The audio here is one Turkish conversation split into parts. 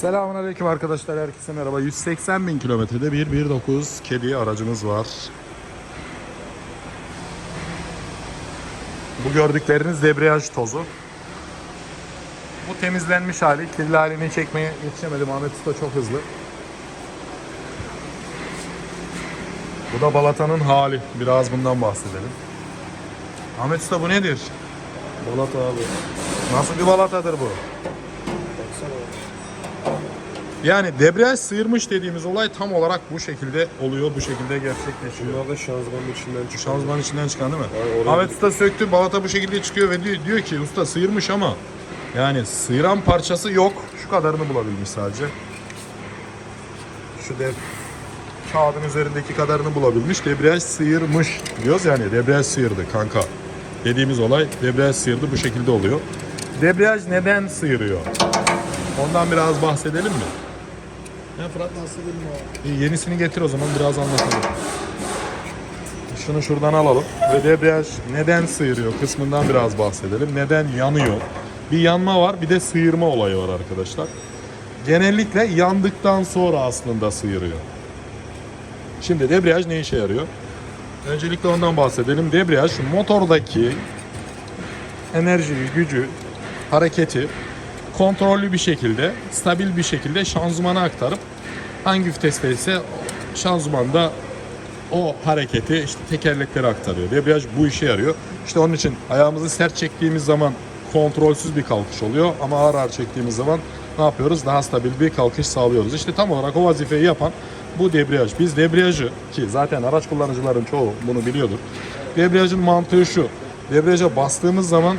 Selamun Aleyküm arkadaşlar herkese merhaba. 180 bin kilometrede bir 1.9 kedi aracımız var. Bu gördükleriniz debriyaj tozu. Bu temizlenmiş hali kirli halini çekmeye yetişemedim. Ahmet Usta çok hızlı. Bu da balatanın hali. Biraz bundan bahsedelim. Ahmet Usta bu nedir? Balata abi. Nasıl bir balatadır bu? Yani debriyaj sıyırmış dediğimiz olay tam olarak bu şekilde oluyor, bu şekilde gerçekleşiyor. Bunlar da şanzımanın içinden çıkıyor. Şanzıman içinden çıkan değil mi? Yani Ahmet Usta söktü, balata bu şekilde çıkıyor ve diyor, diyor ki usta sıyırmış ama yani sıyıran parçası yok. Şu kadarını bulabilmiş sadece. Şu dev kağıdın üzerindeki kadarını bulabilmiş. Debriyaj sıyırmış diyoruz yani debriyaj sıyırdı kanka. Dediğimiz olay debriyaj sıyırdı bu şekilde oluyor. Debriyaj neden sıyırıyor? Ondan biraz bahsedelim mi? Ya Fırat nasıl bilmiyor. İyi, yenisini getir o zaman biraz anlatalım. Şunu şuradan alalım ve debriyaj neden sıyırıyor kısmından biraz bahsedelim. Neden yanıyor? Bir yanma var bir de sıyırma olayı var arkadaşlar. Genellikle yandıktan sonra aslında sıyırıyor. Şimdi debriyaj ne işe yarıyor? Öncelikle ondan bahsedelim. Debriyaj motordaki enerjiyi, gücü, hareketi kontrollü bir şekilde, stabil bir şekilde şanzımana aktarıp hangi viteste ise şanzımanda o hareketi işte tekerleklere aktarıyor. Debriyaj bu işe yarıyor. İşte onun için ayağımızı sert çektiğimiz zaman kontrolsüz bir kalkış oluyor ama ağır ağır çektiğimiz zaman ne yapıyoruz? Daha stabil bir kalkış sağlıyoruz. İşte tam olarak o vazifeyi yapan bu debriyaj. Biz debriyajı ki zaten araç kullanıcıların çoğu bunu biliyordur. Debriyajın mantığı şu. Debriyaja bastığımız zaman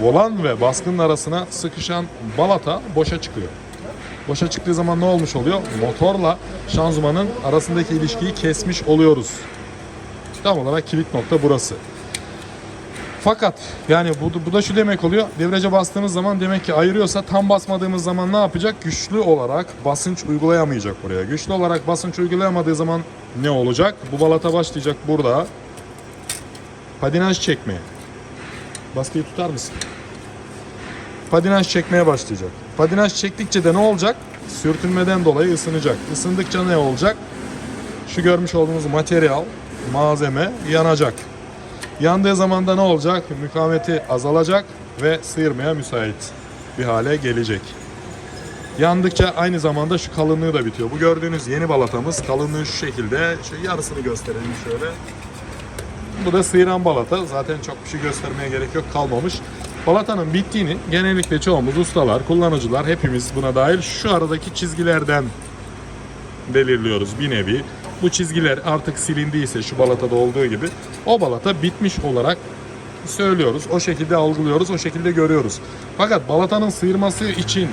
volan ve baskının arasına sıkışan balata boşa çıkıyor. Boşa çıktığı zaman ne olmuş oluyor? Motorla şanzımanın arasındaki ilişkiyi kesmiş oluyoruz. Tam olarak kilit nokta burası. Fakat yani bu, bu da şu demek oluyor. Debriyaja bastığımız zaman demek ki ayırıyorsa tam basmadığımız zaman ne yapacak? Güçlü olarak basınç uygulayamayacak buraya. Güçlü olarak basınç uygulayamadığı zaman ne olacak? Bu balata başlayacak burada. Patinaj çekmeye. Baskıyı tutar mısın? Patinaj çekmeye başlayacak. Patinaj çektikçe de ne olacak? Sürtünmeden dolayı ısınacak. Isındıkça ne olacak? Şu görmüş olduğunuz materyal, malzeme yanacak. Yandığı zaman da ne olacak? Mükavemeti azalacak ve sıyırmaya müsait bir hale gelecek. Yandıkça aynı zamanda şu kalınlığı da bitiyor. Bu gördüğünüz yeni balatamız kalınlığı şu şekilde. Şu yarısını gösterelim şöyle. Bu da sıyıran balata. Zaten çok bir şey göstermeye gerek yok kalmamış. Balatanın bittiğini genellikle çoğumuz ustalar, kullanıcılar hepimiz buna dahil şu aradaki çizgilerden belirliyoruz bir nevi. Bu çizgiler artık silindiyse şu balatada olduğu gibi o balata bitmiş olarak söylüyoruz. O şekilde algılıyoruz, o şekilde görüyoruz. Fakat balatanın sıyırması için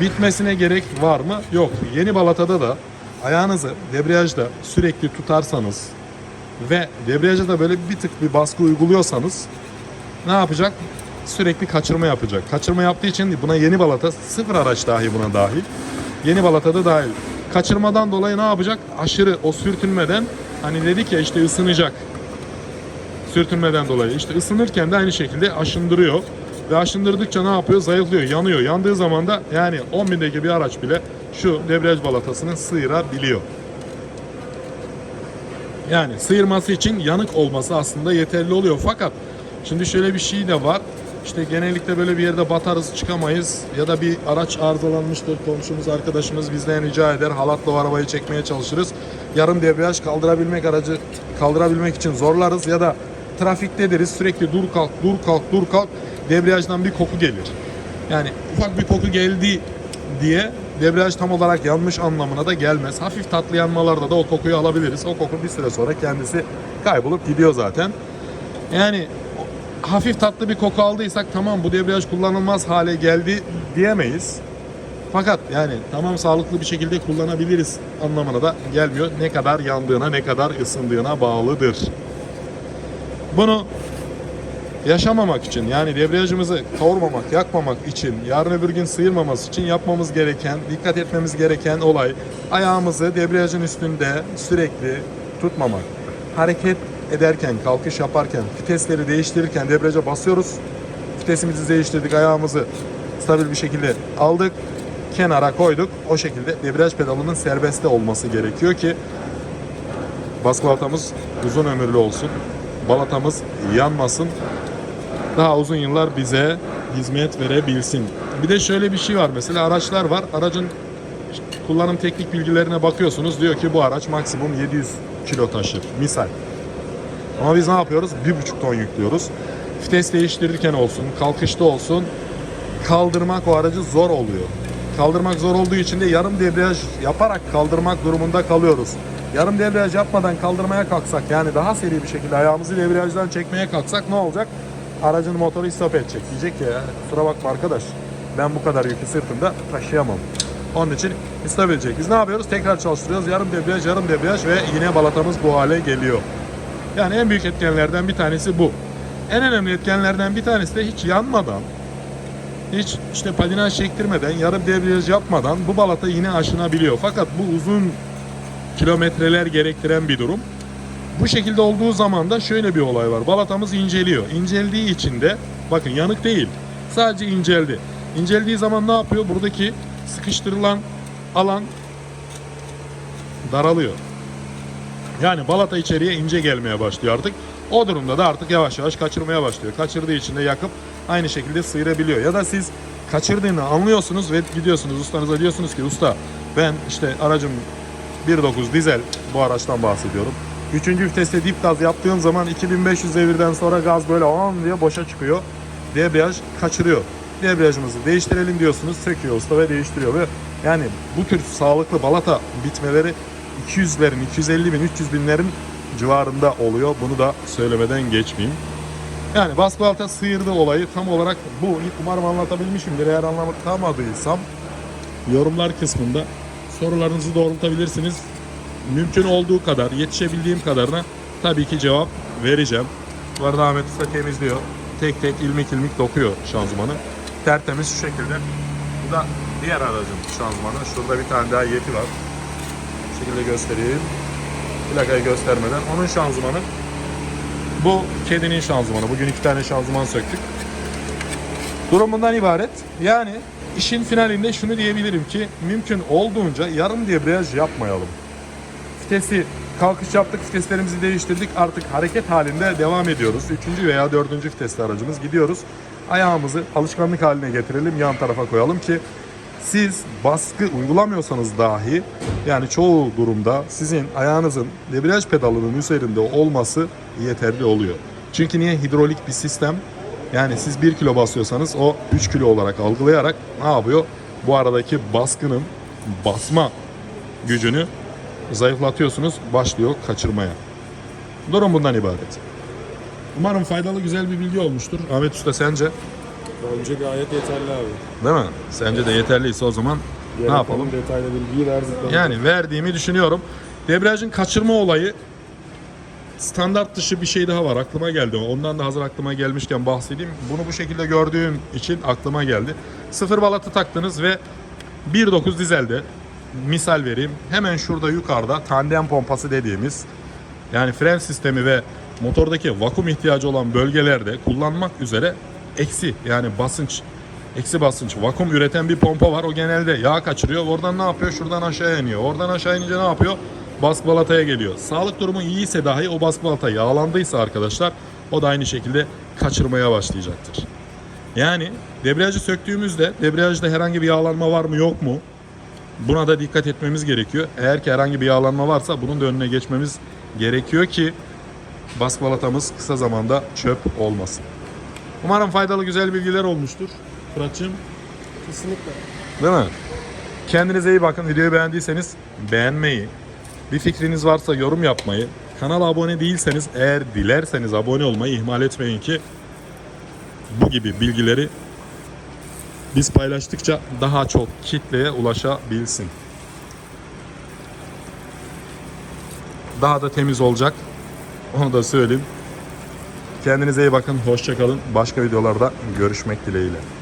bitmesine gerek var mı? Yok. Yeni balatada da ayağınızı debriyajda sürekli tutarsanız ve debriyaja da böyle bir tık bir baskı uyguluyorsanız ne yapacak? Sürekli kaçırma yapacak. Kaçırma yaptığı için buna yeni balata sıfır araç dahi buna dahil. Yeni balata da dahil. Kaçırmadan dolayı ne yapacak? Aşırı o sürtünmeden hani dedik ya işte ısınacak. Sürtünmeden dolayı. işte ısınırken de aynı şekilde aşındırıyor. Ve aşındırdıkça ne yapıyor? Zayıflıyor, yanıyor. Yandığı zaman da yani 10 bindeki bir araç bile şu debriyaj balatasını sıyırabiliyor. Yani sıyırması için yanık olması aslında yeterli oluyor. Fakat şimdi şöyle bir şey de var. İşte genellikle böyle bir yerde batarız çıkamayız ya da bir araç arızalanmıştır komşumuz arkadaşımız bizden rica eder halatla o arabayı çekmeye çalışırız. Yarım debriyaj kaldırabilmek aracı kaldırabilmek için zorlarız ya da trafikte deriz sürekli dur kalk dur kalk dur kalk debriyajdan bir koku gelir. Yani ufak bir koku geldi diye debriyaj tam olarak yanmış anlamına da gelmez. Hafif tatlı yanmalarda da o kokuyu alabiliriz. O koku bir süre sonra kendisi kaybolup gidiyor zaten. Yani hafif tatlı bir koku aldıysak tamam bu debriyaj kullanılmaz hale geldi diyemeyiz. Fakat yani tamam sağlıklı bir şekilde kullanabiliriz anlamına da gelmiyor. Ne kadar yandığına, ne kadar ısındığına bağlıdır. Bunu yaşamamak için yani debriyajımızı kavurmamak, yakmamak için, yarın öbür gün sıyırmaması için yapmamız gereken, dikkat etmemiz gereken olay ayağımızı debriyajın üstünde sürekli tutmamak. Hareket ederken, kalkış yaparken, vitesleri değiştirirken debriyaja basıyoruz. Vitesimizi değiştirdik, ayağımızı stabil bir şekilde aldık. kenara koyduk. O şekilde debriyaj pedalının serbestte olması gerekiyor ki baskı uzun ömürlü olsun. Balatamız yanmasın. Daha uzun yıllar bize hizmet verebilsin. Bir de şöyle bir şey var mesela araçlar var. Aracın kullanım teknik bilgilerine bakıyorsunuz. Diyor ki bu araç maksimum 700 kilo taşır. Misal. Ama biz ne yapıyoruz? 1,5 ton yüklüyoruz. Vites değiştirirken olsun, kalkışta olsun kaldırmak o aracı zor oluyor. Kaldırmak zor olduğu için de yarım debriyaj yaparak kaldırmak durumunda kalıyoruz. Yarım debriyaj yapmadan kaldırmaya kalksak yani daha seri bir şekilde ayağımızı debriyajdan çekmeye kalksak ne olacak? Aracın motoru stop edecek. Diyecek ki ya kusura bakma arkadaş ben bu kadar yükü sırtımda taşıyamam. Onun için stop edecek. Biz ne yapıyoruz? Tekrar çalıştırıyoruz. Yarım debriyaj, yarım debriyaj ve yine balatamız bu hale geliyor. Yani en büyük etkenlerden bir tanesi bu. En önemli etkenlerden bir tanesi de hiç yanmadan, hiç işte patinaj çektirmeden, yarım debriyaj yapmadan bu balata yine aşınabiliyor. Fakat bu uzun kilometreler gerektiren bir durum. Bu şekilde olduğu zaman da şöyle bir olay var. Balatamız inceliyor. İnceldiği için de bakın yanık değil. Sadece inceldi. İnceldiği zaman ne yapıyor? Buradaki sıkıştırılan alan daralıyor. Yani balata içeriye ince gelmeye başlıyor artık. O durumda da artık yavaş yavaş kaçırmaya başlıyor. Kaçırdığı için de yakıp aynı şekilde sıyırabiliyor. Ya da siz kaçırdığını anlıyorsunuz ve gidiyorsunuz ustanıza diyorsunuz ki usta ben işte aracım 1.9 dizel bu araçtan bahsediyorum. Üçüncü viteste dip gaz yaptığım zaman 2500 devirden sonra gaz böyle on diye boşa çıkıyor. Debriyaj kaçırıyor. Debriyajımızı değiştirelim diyorsunuz. Söküyor usta ve değiştiriyor. Ve yani bu tür sağlıklı balata bitmeleri 200'lerin, 250 bin, 300 binlerin civarında oluyor. Bunu da söylemeden geçmeyeyim. Yani baskı balata sıyırdı olayı tam olarak bu. Umarım anlatabilmişimdir. Eğer anlatamadıysam yorumlar kısmında sorularınızı doğrultabilirsiniz. Mümkün olduğu kadar, yetişebildiğim kadarına tabii ki cevap vereceğim. Bu arada Ahmet Usta temizliyor. Tek tek ilmik ilmik dokuyor şanzımanı. Tertemiz şu şekilde. Bu da diğer aracın şanzımanı. Şurada bir tane daha yeti var. Bu şekilde göstereyim. Plakayı göstermeden. Onun şanzımanı. Bu kedinin şanzımanı. Bugün iki tane şanzıman söktük. Durumundan ibaret. Yani işin finalinde şunu diyebilirim ki mümkün olduğunca yarım debriyaj yapmayalım. Vitesi kalkış yaptık, viteslerimizi değiştirdik. Artık hareket halinde devam ediyoruz. Üçüncü veya dördüncü vitesli aracımız gidiyoruz. Ayağımızı alışkanlık haline getirelim, yan tarafa koyalım ki siz baskı uygulamıyorsanız dahi yani çoğu durumda sizin ayağınızın debriyaj pedalının üzerinde olması yeterli oluyor. Çünkü niye? Hidrolik bir sistem. Yani siz 1 kilo basıyorsanız o 3 kilo olarak algılayarak ne yapıyor? Bu aradaki baskının basma gücünü zayıflatıyorsunuz, başlıyor kaçırmaya. Durum bundan ibaret. Umarım faydalı güzel bir bilgi olmuştur. Ahmet Usta sence? Bence gayet yeterli abi. Değil mi? Sence de yeterliyse o zaman ne yapalım? Detaylı bilgiyi verdik. Yani verdiğimi düşünüyorum. Debriyajın kaçırma olayı standart dışı bir şey daha var. Aklıma geldi. Ondan da hazır aklıma gelmişken bahsedeyim. Bunu bu şekilde gördüğüm için aklıma geldi. Sıfır balatı taktınız ve 1.9 dizelde misal vereyim. Hemen şurada yukarıda tandem pompası dediğimiz yani fren sistemi ve motordaki vakum ihtiyacı olan bölgelerde kullanmak üzere eksi yani basınç eksi basınç vakum üreten bir pompa var. O genelde yağ kaçırıyor. Oradan ne yapıyor? Şuradan aşağıya iniyor. Oradan aşağı inince ne yapıyor? Baskı balataya geliyor. Sağlık durumu iyiyse dahi o baskı balata yağlandıysa arkadaşlar o da aynı şekilde kaçırmaya başlayacaktır. Yani debriyajı söktüğümüzde debriyajda herhangi bir yağlanma var mı yok mu? Buna da dikkat etmemiz gerekiyor. Eğer ki herhangi bir yağlanma varsa bunun da önüne geçmemiz gerekiyor ki baskı balatamız kısa zamanda çöp olmasın. Umarım faydalı güzel bilgiler olmuştur. Fırat'cığım Kesinlikle. değil mi? Kendinize iyi bakın. Videoyu beğendiyseniz beğenmeyi, bir fikriniz varsa yorum yapmayı, kanala abone değilseniz eğer dilerseniz abone olmayı ihmal etmeyin ki bu gibi bilgileri biz paylaştıkça daha çok kitleye ulaşabilsin. Daha da temiz olacak. Onu da söyleyeyim. Kendinize iyi bakın. Hoşçakalın. Başka videolarda görüşmek dileğiyle.